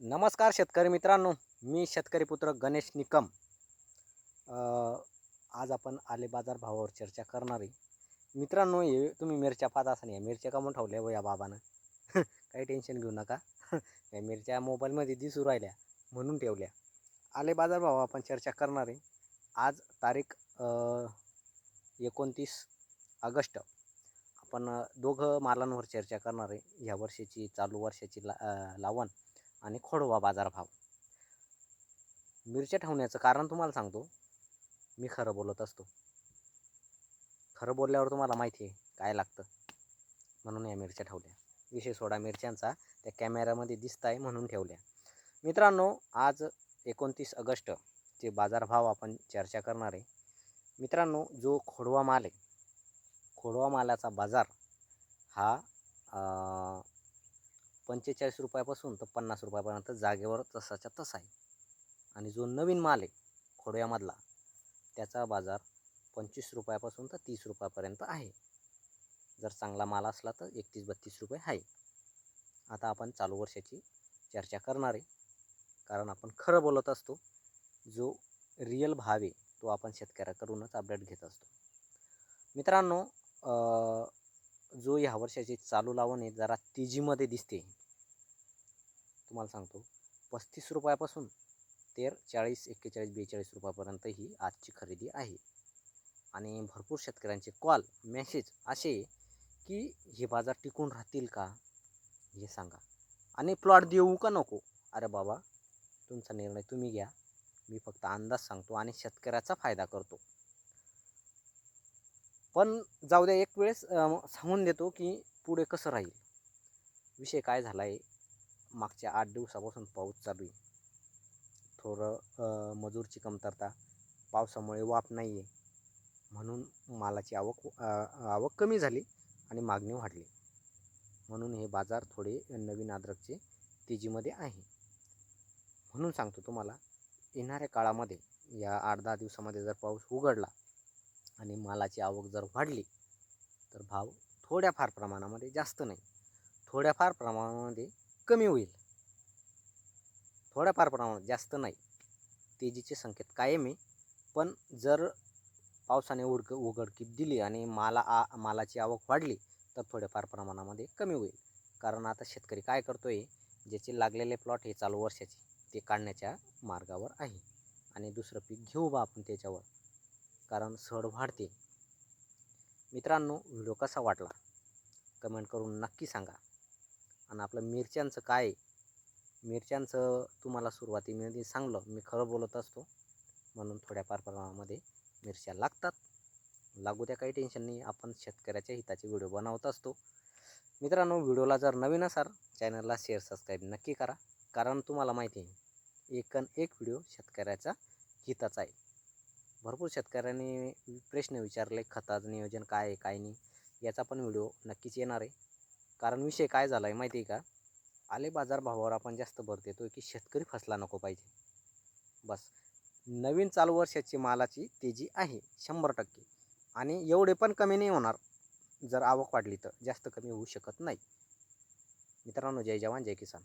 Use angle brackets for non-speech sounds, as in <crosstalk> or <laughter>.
नमस्कार शेतकरी मित्रांनो मी शेतकरी पुत्र गणेश निकम. आज आपण आले बाजार भावावर चर्चा करणार आहे. मित्रांनो हे तुम्ही मिरच्या पाहत असाल या मिरच्या का म्हणून ठेवल्या व या बाबानं. <laughs> काही टेन्शन घेऊ नका. <laughs> या मिरच्या मोबाईलमध्ये दिसू राहिल्या म्हणून ठेवल्या. आले बाजार भाव आपण चर्चा करणार आहे. आज तारीख एकोणतीस ऑगस्ट. आपण दोघं मालांवर चर्चा करणार आहे. ह्या वर्षाची चालू वर्षाची ला लावण. आणि खोडवा बाजारभाव. मिरच्या ठेवण्याचं कारण तुम्हाला सांगतो मी खरं बोलत असतो. खरं बोलल्यावर तुम्हाला माहिती आहे काय लागतं. म्हणून या मिरच्या ठेवल्या. विषय सोडा मिरच्यांचा त्या कॅमेऱ्यामध्ये दिसत आहे म्हणून ठेवल्या. मित्रांनो आज एकोणतीस ऑगस्टचे बाजारभाव आपण चर्चा करणार आहे. मित्रांनो जो खोडवा माल आहे खोडवा मालाचा बाजार हा पंचेचाळीस रुपयापासून तर पन्नास रुपयापर्यंत जागेवर तसाच्या तसा आहे. आणि जो नवीन माल आहे खोडव्यामधला त्याचा बाजार पंचवीस रुपयापासून तर तीस रुपयापर्यंत आहे. जर चांगला माल असला तर एकतीस बत्तीस रुपये आहे. आता आपण चालू वर्षाची चर्चा करणार आहे. कारण आपण खरं बोलत असतो जो रिअल भाव आहे तो आपण शेतकऱ्याकडूनच अपडेट घेत असतो. मित्रांनो जो ह्या वर्षाची चालू लावण आहे जरा तेजीमध्ये दिसते. तुम्हाला सांगतो. पस्तीस रुपयापासून तेर चाळीस एक्केचाळीस बेचाळीस रुपयापर्यंत ही आजची खरेदी आहे. आणि भरपूर शेतकऱ्यांचे कॉल मेसेज असे की हे बाजार टिकून राहतील का? हे सांगा. आणि प्लॉट देऊ का नको? अरे बाबा तुमचा निर्णय तुम्ही घ्या. मी फक्त अंदाज सांगतो आणि शेतकऱ्याचा फायदा करतो. पण जाऊ द्या एक वेळेस सांगून देतो की पुढे कसं राहील? विषय काय झाला आहे मागच्या आठ दिवसापासून पाऊस चालू आहे. थोडं मजूरची कमतरता पावसामुळे वाफ नाही आहे म्हणून मालाची आवक आवक कमी झाली आणि मागणी वाढली. म्हणून हे बाजार थोडे नवीन अद्रकचे तेजीमध्ये आहे. म्हणून सांगतो तुम्हाला येणाऱ्या काळामध्ये या आठ दहा दिवसामध्ये जर पाऊस उघडला आणि मालाची आवक जर वाढली तर भाव थोड्याफार प्रमाणामध्ये जास्त नाही. थोड्याफार प्रमाणामध्ये कमी होईल. थोड्याफार प्रमाणात जास्त नाही. तेजीचे संकेत कायम आहे पण जर पावसाने उडक उघडकीप दिली आणि माला आ मालाची आवक वाढली तर थोड्याफार प्रमाणामध्ये कमी होईल. कारण आता शेतकरी काय करतो आहे ज्याचे लागलेले प्लॉट हे चालू वर्षाचे ते काढण्याच्या मार्गावर आहे. आणि दुसरं पीक घेऊ बा आपण त्याच्यावर. कारण सड वाढते. मित्रांनो व्हिडिओ कसा वाटला? कमेंट करून नक्की सांगा. आणि आपलं मिरच्यांचं काय मिरच्यांचं तुम्हाला सुरुवातीमध्ये सांगलं मी खरं बोलत असतो म्हणून थोड्याफार प्रमाणामध्ये मिरच्या लागतात. लागू द्या काही टेन्शन नाही. आपण शेतकऱ्याच्या हिताचे व्हिडिओ बनवत असतो. मित्रांनो व्हिडिओला जर नवीन असाल चॅनलला शेअर सबस्क्राईब नक्की करा. कारण तुम्हाला माहिती आहे एकन एक व्हिडिओ शेतकऱ्याचा हिताचा आहे. भरपूर शेतकऱ्यांनी प्रश्न विचारले खताचं नियोजन काय आहे काय नाही याचा पण व्हिडिओ नक्कीच येणार आहे. कारण विषय काय झाला आहे माहिती आहे का? आले बाजार भावावर आपण जास्त भर देतो की शेतकरी फसला नको पाहिजे. बस. नवीन चालू वर्षाची मालाची तेजी आहे शंभर टक्के. आणि एवढे पण कमी नाही होणार जर आवक वाढली तर जास्त कमी होऊ शकत नाही. मित्रांनो जय जवान जय किसान.